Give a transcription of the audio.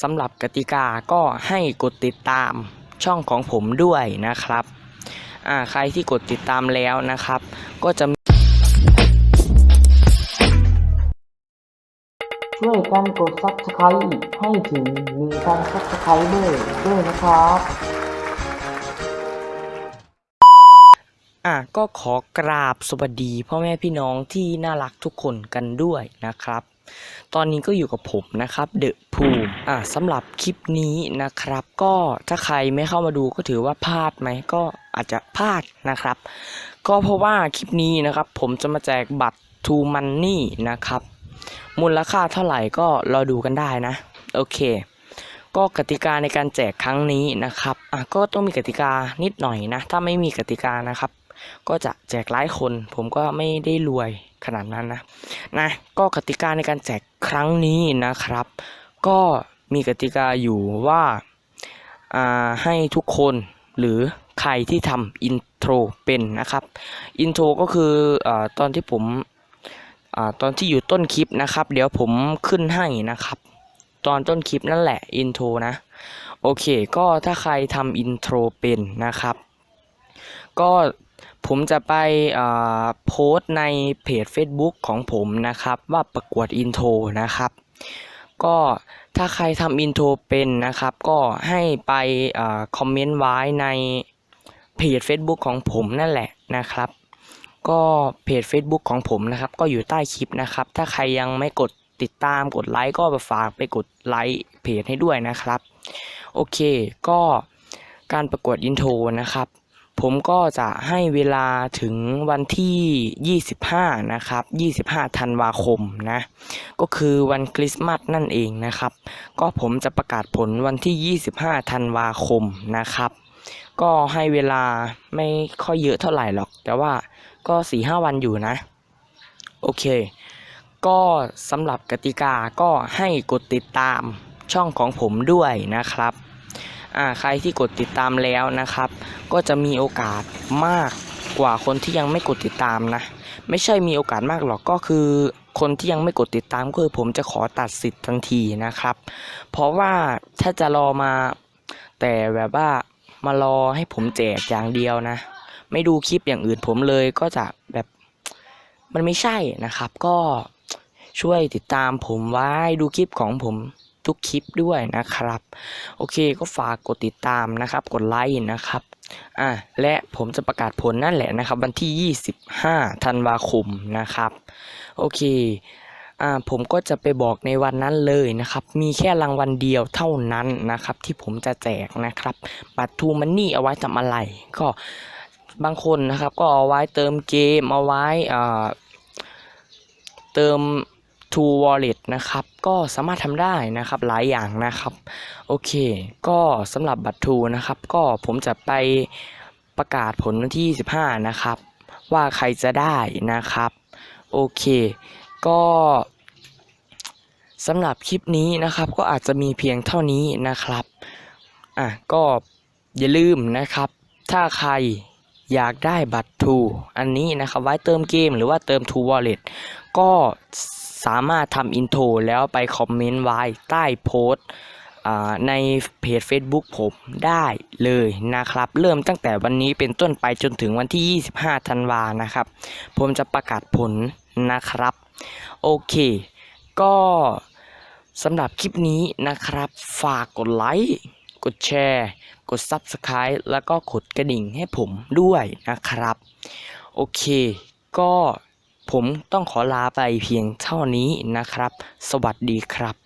สำหรับกติกาก็ให้กดติดตามช่องของผมด้วยนะครับ อ่าใครที่กดติดตามแล้วนะครับ ก็จะช่วยกันกด subscribe ให้ถึง1,000 subscriber ด้วยนะครับ อะก็ขอกราบสวัสดีพ่อแม่พี่น้องที่น่ารักทุกคนกันด้วยนะครับ ตอนนี้ก็อยู่กับผมนะครับเดอะภูมิอะสำหรับคลิปนี้นะครับ ก็ถ้าใครไม่เข้ามาดูก็ถือว่าพลาดไหมก็อาจจะพลาดนะครับ ก็เพราะว่าคลิปนี้นะครับ ผมจะมาแจกบัตร To Money นะครับ มูลค่าเท่าไหร่ก็รอดูกันได้นะ โอเค ก็กติกาในการแจกครั้งนี้นะครับอะก็ต้องมีกติกานิดหน่อยนะ ถ้าไม่มีกติกานะครับ ก็จะแจกหลายคน ผมก็ไม่ได้รวยขนาดนั้นนะนะก็กติกาในการแจกครั้งนี้นะครับ ก็มีกติกาอยู่ว่าาให้ทุกคนหรือใครที่ทำอินโทรเป็นนะครับอินโทรก็คืออตอนที่ผมอตอนที่อยู่ต้นคลิปนะครับ เดี๋ยวผมขึ้นให้นะครับ ตอนต้นคลิปนั่นแหละอินโทรนะ โอเค ก็ถ้าใครทำอินโทรเป็นนะครับ ก็ ผมจะไปโพสต์ในเพจ Facebook ของผมนะครับว่าประกวดอินโทรนะครับ ก็ถ้าใครทำอินโทรเป็นนะครับ ก็ให้ไปอคอมเมนต์ไว้ในเพจ Facebook ของผมนั่นแหละนะครับ ก็เพจ Facebook ของผมนะครับ ก็อยู่ใต้คลิปนะครับ ถ้าใครยังไม่กดติดตามกดไลค์ก็ฝากไปกดไลค์เพจให้ด้วยนะครับ โอเค ก็การประกวดอินโทรนะครับ ผมก็จะให้เวลาถึงวันที่ 25 นะครับ 25 ธันวาคมนะ ก็คือวันคริสต์มาสนั่นเองนะครับ ก็ผมจะประกาศผลวันที่ 25 ธันวาคมนะครับ ก็ให้เวลาไม่ค่อยเยอะเท่าไหร่หรอก แต่ว่าก็ 4-5 วันอยู่นะ โอเค ก็สำหรับกติกาก็ให้กดติดตามช่องของผมด้วยนะครับ ใครที่กดติดตามแล้วนะครับ ก็จะมีโอกาสมากกว่าคนที่ยังไม่กดติดตามนะ ไม่ใช่มีโอกาสมากหรอกก็คือคนที่ยังไม่กดติดตามก็คือผมจะขอตัดสิทธิ์ทันทีนะครับ เพราะว่าถ้าจะรอมา แต่แบบว่ามารอให้ผมแจกอย่างเดียวนะ ไม่ดูคลิปอย่างอื่นผมเลยก็จะแบบมันไม่ใช่นะครับ ก็ช่วยติดตามผมไว้ดูคลิปของผม ทุกคลิปด้วยนะครับ โอเคก็ฝากกดติดตามนะครับ กดไลค์นะครับอะและผมจะประกาศผลนั่นแหละนะครับ วันที่ 25ธันวาคมนะครับ โอเคอ่าผมก็จะไปบอกในวันนั้นเลยนะครับ มีแค่รางวัลเดียวเท่านั้นนะครับ ที่ผมจะแจกนะครับ บัตรทูมันนี่เอาไว้ทำอะไร ก็บางคนนะครับ ก็เอาไว้เติมเกมเอาไว้อ่าเติม True Wallet นะครับ ก็สามารถทำได้นะครับหลายอย่างนะครับ โอเค ก็สำหรับบัตรทูนะครับ ก็ผมจะไปประกาศผลวันที่25นะครับ ว่าใครจะได้นะครับ โอเค ก็สำหรับคลิปนี้นะครับ ก็อาจจะมีเพียงเท่านี้นะครับ อะ ก็อย่าลืมนะครับ ถ้าใครอยากได้บัตรทูอันนี้นะครับ ไว้เติมเกมหรือว่าเติม True Wallet ก็ สามารถทำอินโทรแล้วไปคอมเมนต์ไว้ใต้โพสต์ในเพจ Facebook ผมได้เลยนะครับ เริ่มตั้งแต่วันนี้เป็นต้นไปจนถึงวันที่ 25 ธันวานะครับ ผมจะประกาศผลนะครับ โอเค ก็สำหรับคลิปนี้นะครับ ฝากกดไลค์กดแชร์ กด Subscribe แล้วก็กดกระดิ่งให้ผมด้วยนะครับ โอเค ก็ ผมต้องขอลาไปเพียงเท่านี้นะครับ สวัสดีครับ